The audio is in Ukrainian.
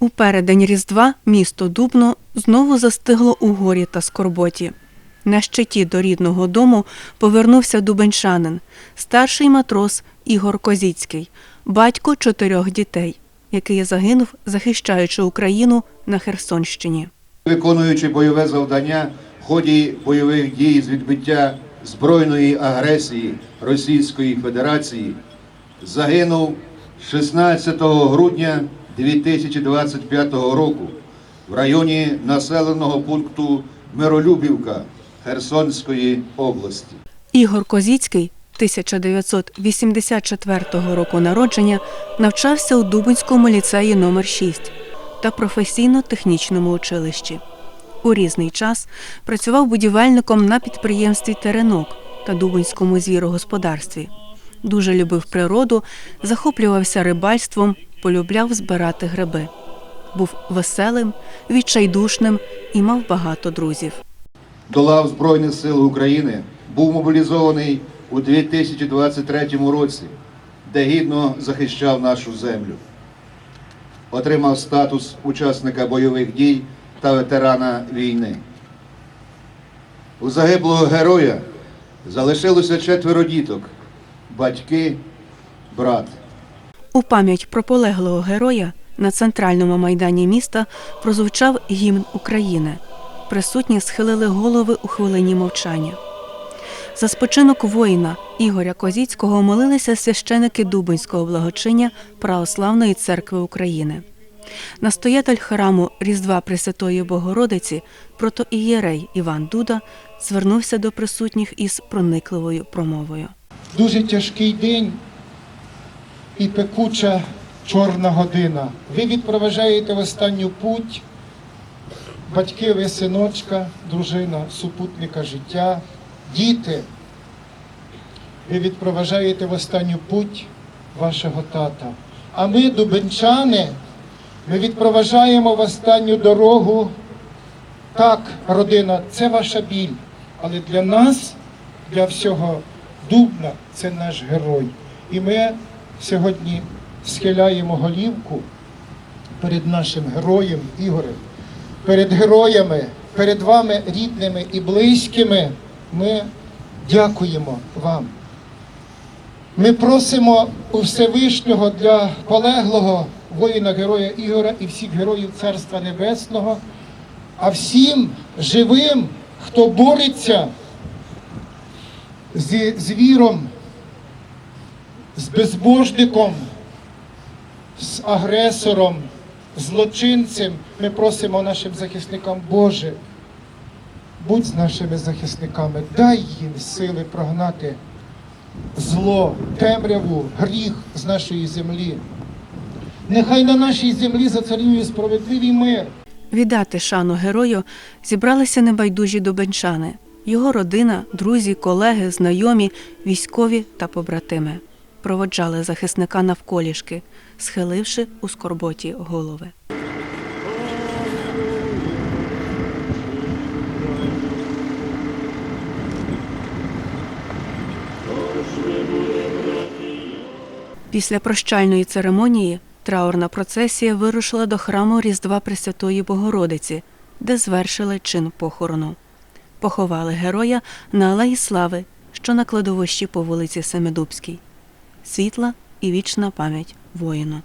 У передень Різдва місто Дубно знову застигло у горі та скорботі. На щиті до рідного дому повернувся дубенчанин, старший матрос Ігор Козіцький, батько чотирьох дітей, який загинув, захищаючи Україну на Херсонщині. виконуючи бойове завдання в ході бойових дій з відбиття збройної агресії Російської Федерації, загинув 16 грудня 2025 року в районі населеного пункту Миролюбівка Херсонської області. Ігор Козіцький 1984 року народження навчався у Дубинському ліцеї номер 6 та професійно-технічному училищі. У різний час працював будівельником на підприємстві Теренок та Дубинському звірогосподарстві. Дуже любив природу, захоплювався рибальством, полюбляв збирати гриби. Був веселим, відчайдушним і мав багато друзів. До лав Збройних сил України був мобілізований у 2023 році, де гідно захищав нашу землю. Отримав статус учасника бойових дій та ветерана війни. У загиблого героя залишилося четверо діток, батьки, брат. У пам'ять про полеглого героя на центральному майдані міста прозвучав гімн України. Присутні схилили голови у хвилині мовчання. За спочинок воїна Ігоря Козіцького молилися священики Дубинського благочиння Православної церкви України. Настоятель храму Різдва Пресвятої Богородиці, протоієрей Іван Дуда, звернувся до присутніх із проникливою промовою. дуже тяжкий день і пекуча чорна година. Ви відпроважаєте в останню путь батьки, ви синочка, дружина, супутника життя, діти. Ви відпроважаєте в останню путь вашого тата. А ми, дубенчани, ми відпроважаємо в останню дорогу. Так, родина, це ваша біль. Але для нас, для всього Дубна, це наш герой. І ми сьогодні схиляємо голівку перед нашим героєм Ігорем, перед героями, перед вами рідними і близькими. Ми дякуємо вам. Ми просимо у Всевишнього для полеглого воїна героя Ігора і всіх героїв Царства Небесного, а всім живим, хто бореться зі звіром, з безбожником, з агресором, злочинцем, ми просимо нашим захисникам, Боже, будь з нашими захисниками, дай їм сили прогнати зло, темряву, гріх з нашої землі. Нехай на нашій землі зацарює справедливий мир. Віддати шану герою зібралися небайдужі дубенчани, його родина, друзі, колеги, знайомі, військові та побратими. Проводжали захисника навколішки, схиливши у скорботі голови. Після прощальної церемонії траурна процесія вирушила до храму Різдва Пресвятої Богородиці, де звершили чин похорону. Поховали героя на Алеї Слави, що на кладовищі по вулиці Семидубській. Світла і вічна пам'ять воїну.